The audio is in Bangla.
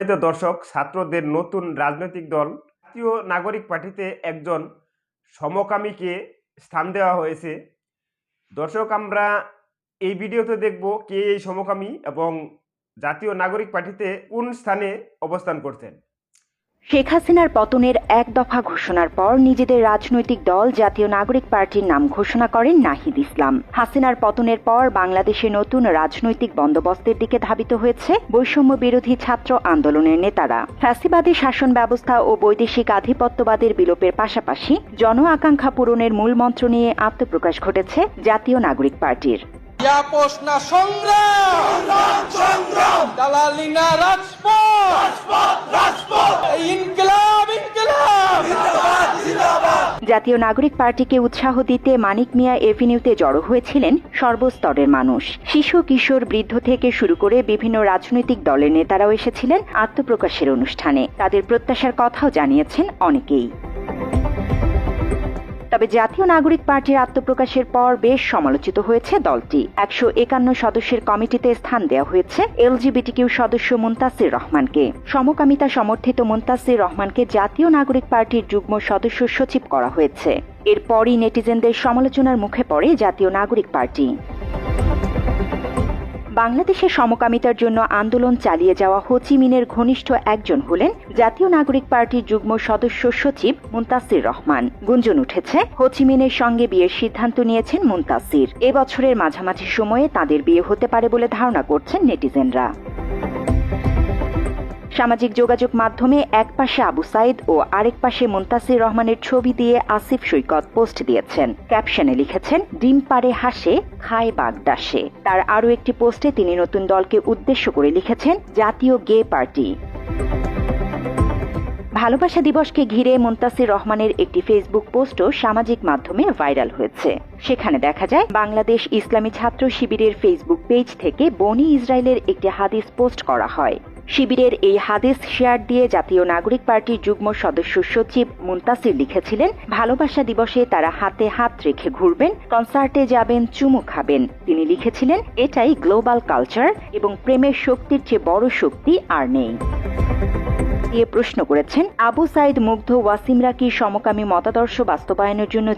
দর্শক, ছাত্রদের নতুন রাজনৈতিক দল, জাতীয় নাগরিক পার্টিতে একজন সমকামীকে স্থান দেওয়া হয়েছে। দর্শক, আমরা এই ভিডিওতে দেখব কে এই সমকামী এবং জাতীয় নাগরিক পার্টিতে কোন স্থানে অবস্থান করছেন। শেখ হাসিনার পতনের এক দফা ঘোষণার পর নিজেদের রাজনৈতিক দল জাতীয় নাগরিক পার্টির নাম ঘোষণা করেন নাহিদ ইসলাম। হাসিনার পতনের পর বাংলাদেশে নতুন রাজনৈতিক বন্দোবস্তের দিকে ধাবিত হয়েছে বৈষম্য বিরোধী ছাত্র আন্দোলনের নেতারা। ফ্যাসিবাদী শাসন ব্যবস্থা ও বৈদেশিক আধিপত্যবাদের বিলোপের পাশাপাশি জন আকাঙ্ক্ষা পূরণের মূল মন্ত্র নিয়ে আত্মপ্রকাশ ঘটেছে জাতীয় নাগরিক পার্টির। আপোষ না সংগ্রাম। সংগ্রাম। দালালি না রাজপথ। এই ইনকিলাব ইনকিলাব। জাতীয় নাগরিক পার্টিকে উৎসাহ দিতে মানিক মিয়া এভিনিউতে জড়ো হয়েছিলেন সর্বস্তরের মানুষ। শিশু কিশোর বৃদ্ধ থেকে শুরু করে বিভিন্ন রাজনৈতিক দলের নেতারাও এসেছিলেন আত্মপ্রকাশের অনুষ্ঠানে। তাদের প্রত্যাশার কথাও জানিয়েছেন অনেকেই। তবে জাতীয় নাগরিক পার্টির আত্মপ্রকাশের পর বেশ সমালোচিত হয়েছে দলটি। একশো একান্ন সদস্যের কমিটিতে স্থান দেওয়া হয়েছে এলজিবিটিকিউ সদস্য মুন্তাসির রহমানকে। সমকামিতা সমর্থিত মুন্তাসির রহমানকে জাতীয় নাগরিক পার্টির যুগ্ম সদস্য সচিব করা হয়েছে। এরপরই নেটিজেনদের সমালোচনার মুখে পড়ে জাতীয় নাগরিক পার্টি। বাংলাদেশের সমকামিতার জন্য আন্দোলন চালিয়ে যাওয়া হোচিমিনের ঘনিষ্ঠ একজন হলেন জাতীয় নাগরিক পার্টির যুগ্ম সদস্য সচিব মুন্তাসির রহমান। গুঞ্জন উঠেছে হোচিমিনের সঙ্গে বিয়ের সিদ্ধান্ত নিয়েছেন মুন্তাসির। এবছরের মাঝামাঝি সময়ে তাদের বিয়ে হতে পারে বলে ধারণা করছেন নেটিজেনরা। সামাজিক যোগাযোগ মাধ্যমে এক পাশে আবু সাইদ ও আরেক পাশে মুন্তাসির রহমানের ছবি দিয়ে আসিফ সৈকত পোস্ট দিয়েছেন। ক্যাপশনে লিখেছেন, ডিম পারে হাসে, খায় বাগদাসে তার আরও একটি পোস্টে তিনি নতুন দলকে উদ্দেশ্য করে লিখেছেন, জাতীয় গে পার্টি। ভালোবাসা দিবসকে ঘিরে মুন্তাসির রহমানের একটি ফেসবুক পোস্টও সামাজিক মাধ্যমে ভাইরাল হয়েছে। সেখানে দেখা যায়, বাংলাদেশ ইসলামী ছাত্র শিবিরের ফেসবুক পেজ থেকে বনি ইসরায়েলের একটি হাদিস পোস্ট করা হয়। শিবিরের এই হাদিস শেয়ার দিয়ে জাতীয় নাগরিক পার্টির যুগ্ম সদস্য সচিব মুন্তাসির লিখেছিলেন, ভালোবাসা দিবসে তারা হাতে হাত রেখে ঘুরবেন, কনসার্টে যাবেন, চুমু খাবেন। তিনি লিখেছিলেন, এটাই গ্লোবাল কালচার এবং প্রেমের শক্তির চেয়ে বড় শক্তি আর নেই। দিয়ে প্রশ্ন করেছেন, আবু সাইদ মুগ্ধ ওয়াসিমরা কি সমকামী মতাদর্শ বাস্তবায়নের জন্য